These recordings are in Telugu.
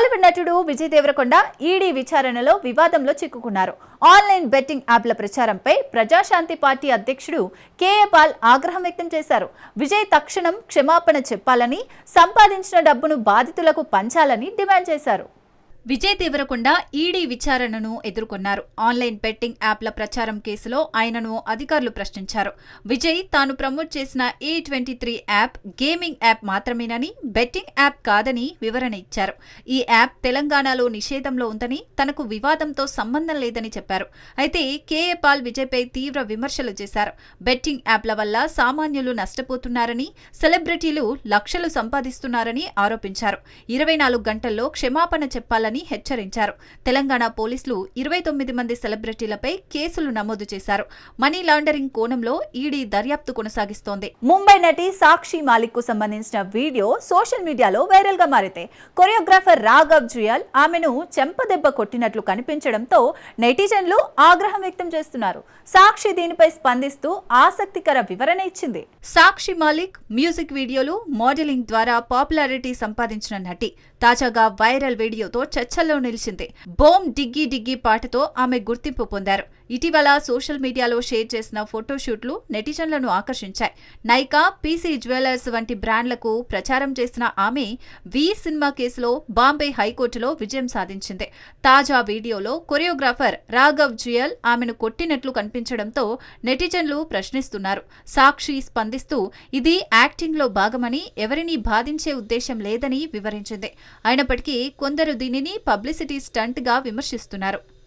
బాలీవుడ్ నటుడు విజయ్ దేవరకొండ ఈడీ విచారణలో వివాదంలో చిక్కుకున్నారు. ఆన్లైన్ బెట్టింగ్ యాప్ల ప్రచారంపై ప్రజాశాంతి పార్టీ అధ్యక్షుడు కేఏ పాల్ ఆగ్రహం వ్యక్తం చేశారు. విజయ్ తక్షణం క్షమాపణ చెప్పాలని సంపాదించిన డబ్బును బాధితులకు పంచాలని డిమాండ్ చేశారు. విజయ్ దేవరకొండ ఈడీ విచారణను ఎదుర్కొన్నారు. ఆన్లైన్ బెట్టింగ్ యాప్ల ప్రచారం కేసులో ఆయనను అధికారులు ప్రశ్నించారు. విజయ్ తాను ప్రమోట్ చేసిన A twenty three app gaming app మాత్రమేనని బెట్టింగ్ యాప్ కాదని వివరణ ఇచ్చారు. ఈ యాప్ తెలంగాణలో నిషేధంలో ఉందని తనకు వివాదంతో సంబంధం లేదని చెప్పారు. అయితే కేఏ పాల్ విజయ్పై తీవ్ర విమర్శలు చేశారు. బెట్టింగ్ యాప్ల వల్ల సామాన్యులు నష్టపోతున్నారని సెలబ్రిటీలు లక్షలు సంపాదిస్తున్నారని ఆరోపించారు. ఇరవై నాలుగు గంటల్లో క్షమాపణ చెప్పాలని హెచ్చరించారు. తెలంగాణ పోలీసులు ఇరవై తొమ్మిది మంది సెలబ్రిటీలపై కేసులు నమోదు చేశారు. మనీ లాండరింగ్ కోణంలో ఈడీ దర్యాప్తు కొనసాగిస్తోంది. ముంబై నటి సాక్షి మాలిక్కు సంబంధించిన వీడియో సోషల్ మీడియాలో వైరల్గా మారితే కొరియోగ్రాఫర్ రాఘవ్ జుయాల్ ఆమెను చెంపదెబ్బ కొట్టినట్లు కనిపించడంతో నెటిజన్లు ఆగ్రహం వ్యక్తం చేస్తున్నారు. సాక్షి దీనిపై స్పందిస్తూ ఆసక్తికర వివరణ ఇచ్చింది. Sakshi Malik music videos modelling ద్వారా పాపులారిటీ సంపాదించిన నటి. తాజాగా వైరల్ వీడియోతో చర్చల్లో నిలిచింది. బోమ్ డిగ్గి డిగ్గి పాటతో ఆమె గుర్తింపు పొందారు. ఇటీవల సోషల్ మీడియాలో షేర్ చేసిన ఫోటోషూట్లు నెటిజన్లను ఆకర్షించాయి. నైకా పీసీ జ్యువెలర్స్ వంటి బ్రాండ్లకు ప్రచారం చేసిన ఆమె వి సినిమా కేసులో బాంబే హైకోర్టులో విజయం సాధించింది. తాజా వీడియోలో కొరియోగ్రాఫర్ రాఘవ్ జుయల్ ఆమెను కొట్టినట్లు కనిపించడంతో నెటిజన్లు ప్రశ్నిస్తున్నారు. సాక్షి స్పందిస్తూ ఇది యాక్టింగ్లో భాగమని ఎవరినీ బాధించే ఉద్దేశం లేదని వివరించింది. అయినప్పటికీ కొందరు దీనిని పబ్లిసిటీ స్టంట్గా విమర్శిస్తున్నారు.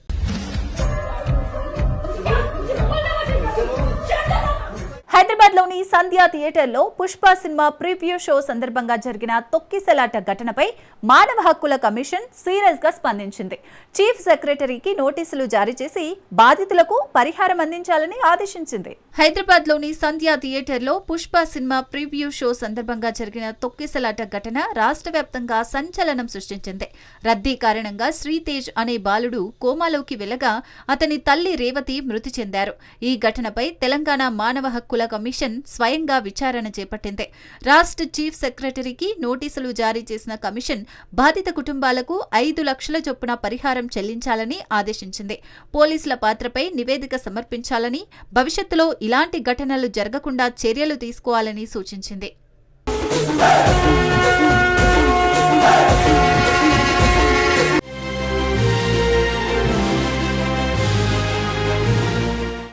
హైదరాబాద్లోని సంధ్యా థియేటర్లో పుష్ప సినిమా ప్రివ్యూ షో సందర్భంగా జరిగిన తొక్కిసలాట ఘటనపై మానవ హక్కుల కమిషన్ సీరియస్గా స్పందించింది. చీఫ్ సెక్రటరీకి నోటీసులు జారీ చేసి బాధితులకు పరిహారం అందించాలని ఆదేశించింది. హైదరాబాద్లోని థియేటర్లో పుష్ప సినిమా ప్రివ్యూ షో సందర్భంగా జరిగిన తొక్కిసలాట ఘటన రాష్ట్ర వ్యాప్తంగా సంచలనం సృష్టించింది. రద్దీ కారణంగా శ్రీతేజ్ అనే బాలుడు కోమాలోకి వెళ్ళగా అతని తల్లి రేవతి మృతి చెందారు. ఈ ఘటనపై తెలంగాణ మానవ హక్కుల కమిషన్ కమిషన్ స్వయంగా విచారణ చేపట్టింది. రాష్ట్ర చీఫ్ సెక్రటరీకి నోటీసులు జారీ చేసిన కమిషన్ బాధిత కుటుంబాలకు ఐదు లక్షల చొప్పున పరిహారం చెల్లించాలని ఆదేశించింది. పోలీసుల పాత్రపై నివేదిక సమర్పించాలని భవిష్యత్తులో ఇలాంటి ఘటనలు జరగకుండా చర్యలు తీసుకోవాలని సూచించింది.